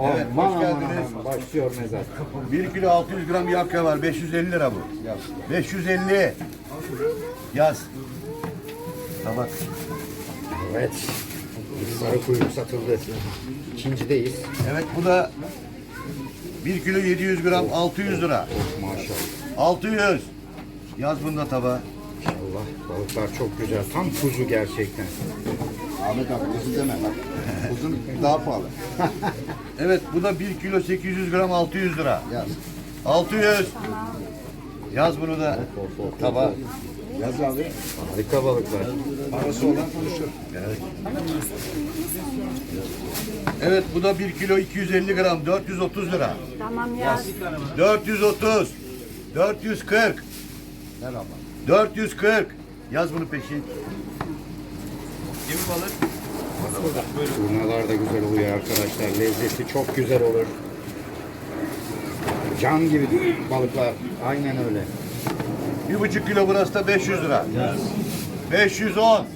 Evet, hoş geldiniz. Başlıyor mezar. 1 kilo 600 gram yakka var. 550 lira bu. Yaz. 550. Yaz. Tabak. Evet. Sarı kuyruk satıldı. İkincideyiz. Evet bu da 1 kilo 700 gram 600 lira. Maşallah. 600. Yaz bunda tabağa. İnşallah balıklar çok güzel. Tam kuzu gerçekten. Ahmet abi kuzu deme bak. Kuzun daha pahalı. Evet bu da 1 kilo 800 gram 600 lira. Yaz. 600. Yaz bunu da tabağa. Yaz abi. Harika balıklar. Parası olan konuşur. Evet bu da 1 kilo 250 gram 430 lira. Tamam yaz. 430. 440. Ver abla. 440. Yaz bunu peşin. Kim balık? Turnalar da güzel oluyor arkadaşlar. Lezzeti çok güzel olur. Can gibi balıklar. Aynen öyle. Bir buçuk kilo burası da 500 lira. 510.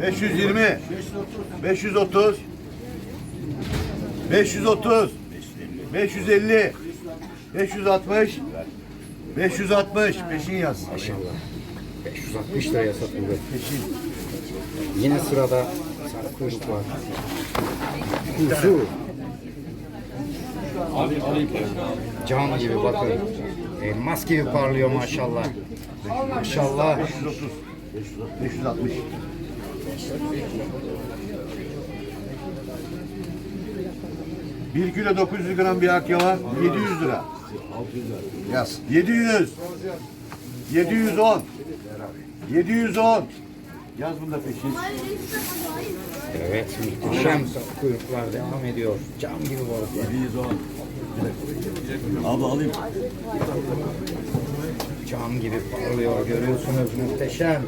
520. 530. 530. 550. 560. 560. Peşin yaz. Maşallah. 560 liraya satıldı. Yine sırada kuyruk var. Kuzu. Can gibi bakın. Elmas gibi parlıyor maşallah. Maşallah. 530. 560. Bir kilo 900 gram bir akya var. 700 lira. Yaz. 700. 710. 710. Yaz bunda peşin. Evet muhteşem kuyruklar devam ediyor. Can gibi balıklar. 710. Abi alayım. Cam gibi parlıyor görüyorsunuz muhteşem.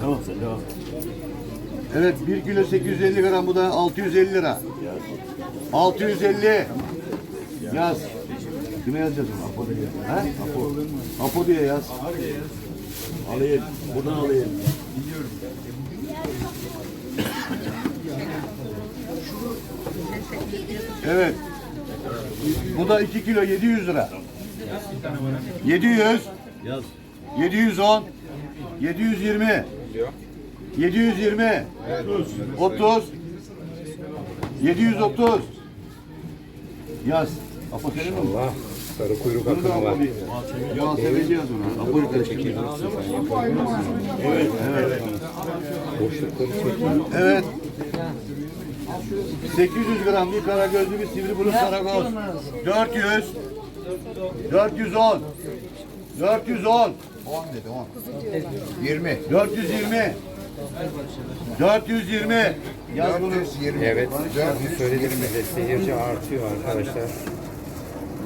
Tamam sen devam. Evet 1 kilo 850 gram bu da 650 lira. 650. Yaz. Kime yazacağız bunu? Apo diye. He? Apo. Apo diye yaz. Alayım. Buradan alayım. Evet. Bu da 2 kilo 700 lira. 700. Yaz. 710. 720. 720. 30. 730. Yaz. Apo senin mi? Allah sarı kuyruk akımı var. Muhasebeci yaz ona. Apo yukarı çekiyor. Evet, evet. Boşlukları çekin. Evet. 800 gram bir kara gözlü bir sivri burun saragoz. 400. 410. 410. 10 dedi 10. 20. 420. 420. Yaz bunu. 420. Evet, sizin söylediğinizde seyirci artıyor arkadaşlar.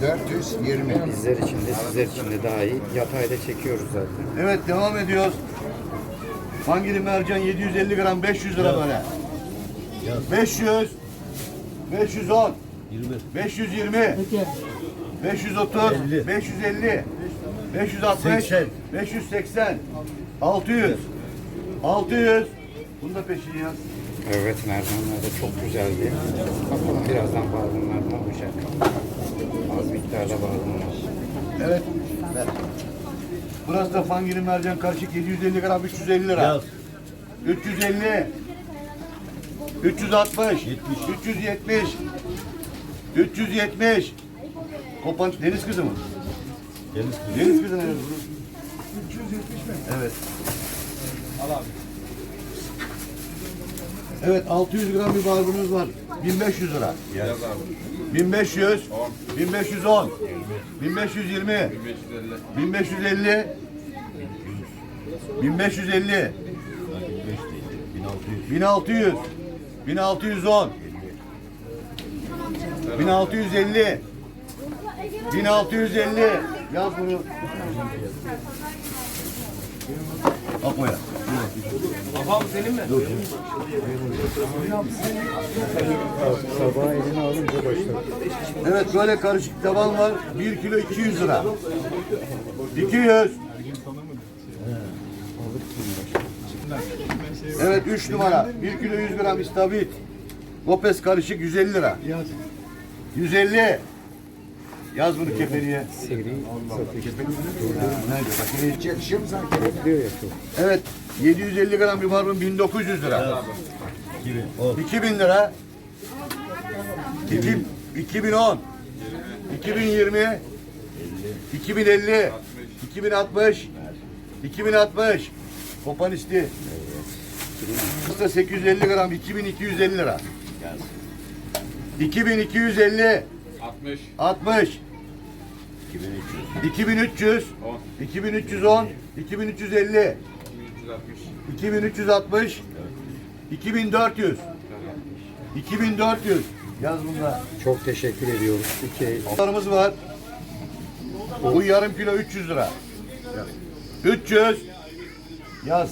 420. Bizler için de sizler için de daha iyi. Yatayda çekiyoruz zaten. Evet devam ediyoruz. Hangili mercan 750 gram 500 lira böyle. 500 510 520 530 550 560 580 600 600 Bunu da peşin yaz. Evet, mercanlar da çok güzeldi. Bakalım birazdan barbunlar ne olacak. Az miktarda barbun var. Evet. Burası da fangili mercan karışık 750 gram 350 lira. 350 360 370 370 Kopan deniz kızı mı? Deniz kızı. Deniz kızı bu? 370 mi? Evet. Al abi. Evet 600 gram bir barbunuz var. 1500 lira. 1500 1510 1520 1550 1550 1600 1610 1650 1650 Yaz bunu Apoya Tabağı eline alınca başladı. Evet böyle karışık taban var. 1 kilo 200 lira. 200. Evet 3 numara. 1 kilo 100 gram istavrit. Gopes karışık 150 lira. 150. Yaz bunu kefeniye. Seri. Nerede? Yakışıyor mu ya çok. Evet 750 gram bir barbun 1900 lira. 2000 lira. 2000, 2010 2020 2050 2060 2060 Kopan isti. Usta 850 gram 2250 lira. 2250 60, 60 2300 2310 2350 360, 2360 2400 2400 Yaz bunda. Çok teşekkür ediyoruz. İki var. Bu yarım kilo 300 lira. 300 Yaz.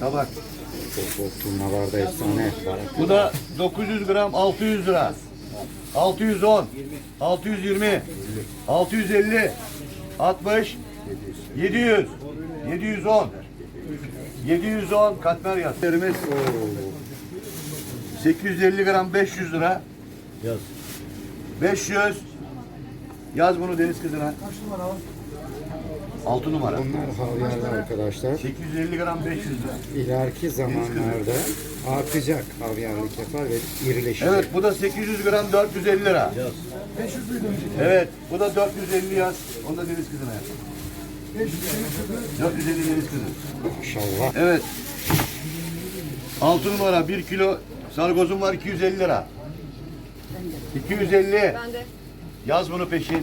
Tabak. çok bol turnalarda efsane. Bu da 900 gram 600 lira. 610 620 650 60 700 710 710 katmer yaz. Yerimiz 850 gram 500 lira. Yaz. 500 Yaz bunu deniz kızına. Kaç numara 6 numara. Bunlar havyarlı arkadaşlar. 850 gram 500 lira. İleriki zamanlarda artacak havyarlı kefal ve irileşecek. Evet bu da 800 gram 450 lira. Yaz. Evet bu da 450 yaz. Onu da deniz kızına yaz. 450 deniz kızı. İnşallah. Evet. 6 numara 1 kilo sargozum var 250 lira. 250. Ben de. Yaz bunu peşin.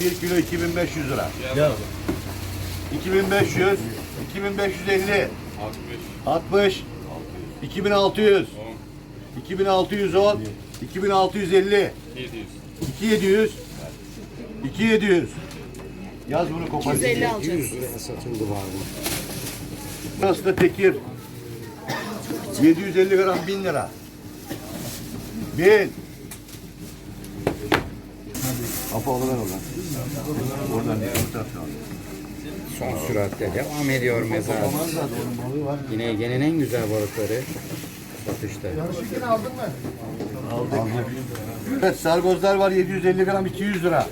1 kilo 2500 lira. Yaz. 2500, 2550, 60, 60, 2600, 2610, 2650, 700, 2700, 2700. Yaz bunu kopar. 150 alacağız. 100 liraya satıldı var bu. Burası da tekir. 750 gram 1000 lira. 1000. Apa alıver oradan. Oradan değil, bu taraftan. Son süratle devam ediyor mezar. Var. Yine Ege'nin en güzel balıkları satışta. Aldık. Evet sargozlar var 750 gram 200 lira.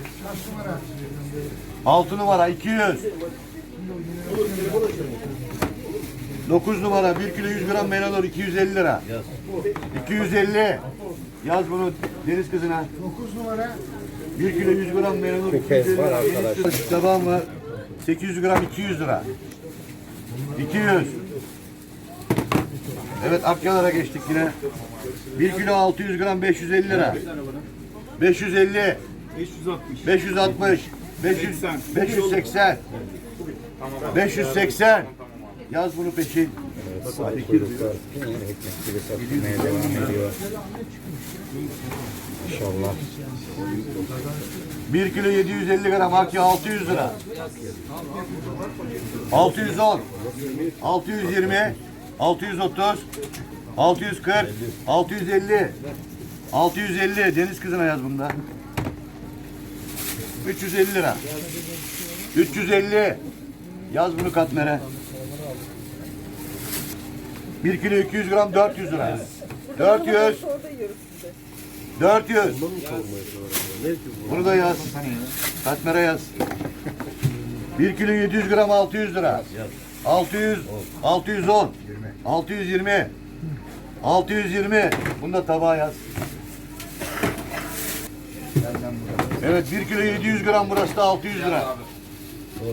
6 numara 200. 9 numara 1 kilo 100 gram menalor 250 lira. 250. Yaz bunu deniz kızına. 9 numara 1 kilo 100 gram Kupes 250 var lira. arkadaşlar. Şu Tabağım var. 800 gram 200 lira. 200. Evet Akyalar'a geçtik yine. 1 kilo 600 gram 550 lira. 550. 560. 560. 500, 580. 580. Yaz bunu peşin. Evet, sahip balıklar peynir ekmek gibi satılmaya devam ediyor. İnşallah. 1 kilo 750 gram Akya 600 lira. 610. 620. 630. 640. 650. 650. Deniz kızına yaz bunda. 350 lira. 350. Yaz bunu katmere. 1 kilo 200 gram 400 lira. 400. 400. Bunu da yaz. Katmere yaz. 1 kilo 700 gram 600 lira. 600, 610, 620, 620. Bunu da tabağa yaz. Evet 1 kilo 700 gram burası da 600 lira.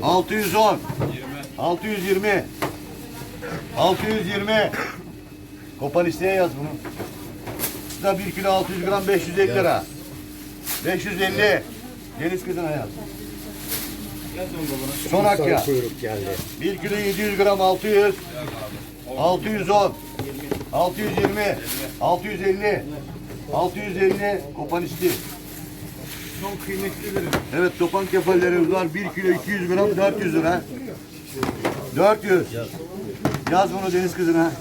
610, 620, 620. Kopan isteye yaz bunu. Da 1 kilo 600 gram 550 lira. 550. Deniz kızına yaz. Son akya. Kuyruk geldi. 1 kilo 700 gram 600. 610. 620. 650. 650 kopan isti. Son kıymetlilerim. Evet topan kefallerimiz var. 1 kilo 200 gram 400 lira. 400. Yaz bunu deniz kızına.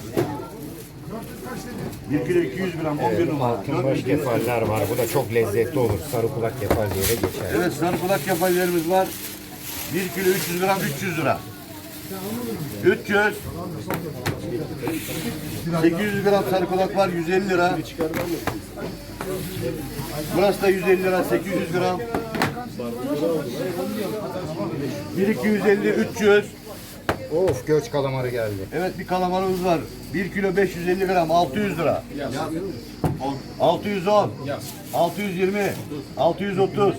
1 kilo 200 gram 11 Evet, numara. altınbaş 400 lira. kefaller var. Bu da çok lezzetli olur. Sarı kulak kefal diye de geçer. Evet sarı kulak kefallerimiz var. 1 kilo 300 gram 300 lira. 300. 800 gram sarı kulak var 150 lira. Burası da 150 lira 800 gram. 1 250 300. Of göç kalamarı geldi. Evet bir kalamarımız var. 1 kilo 550 gram 600 lira. 610. 620. 630.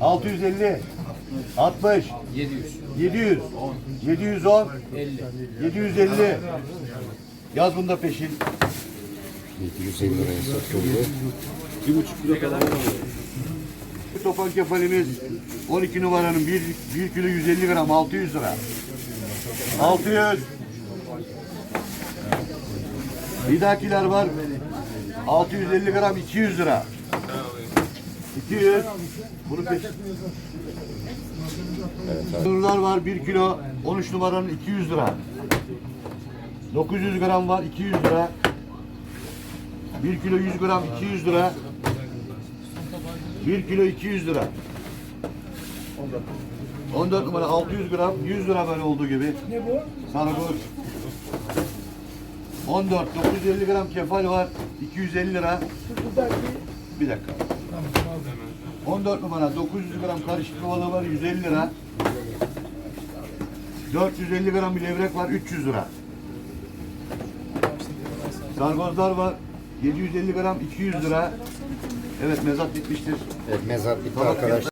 650. 60. 700. 700. 710. 750. Yaz bunda peşin. 750 liraya satıldı. Bu topan kefalimiz 12 numaranın 1, 1 kilo 150 gram 600 lira. 600. Lidakiler var. 650 gram 200 lira. 200. Bunu peşin. Nurlar var 1 kilo 13 numaranın 200 lira. 900 gram var 200 lira. 1 kilo 100 gram 200 lira. 1 kilo 200 lira. 14 numara 600 gram 100 lira böyle olduğu gibi. Ne bu? Sarıgül. 14 950 gram kefal var 250 lira. Bir dakika. 14 numara 900 gram karışık balığı var 150 lira. 450 gram bir levrek var 300 lira. Sargozlar var 750 gram 200 lira. Evet mezat bitmiştir. Evet, mezat bitti arkadaşlar.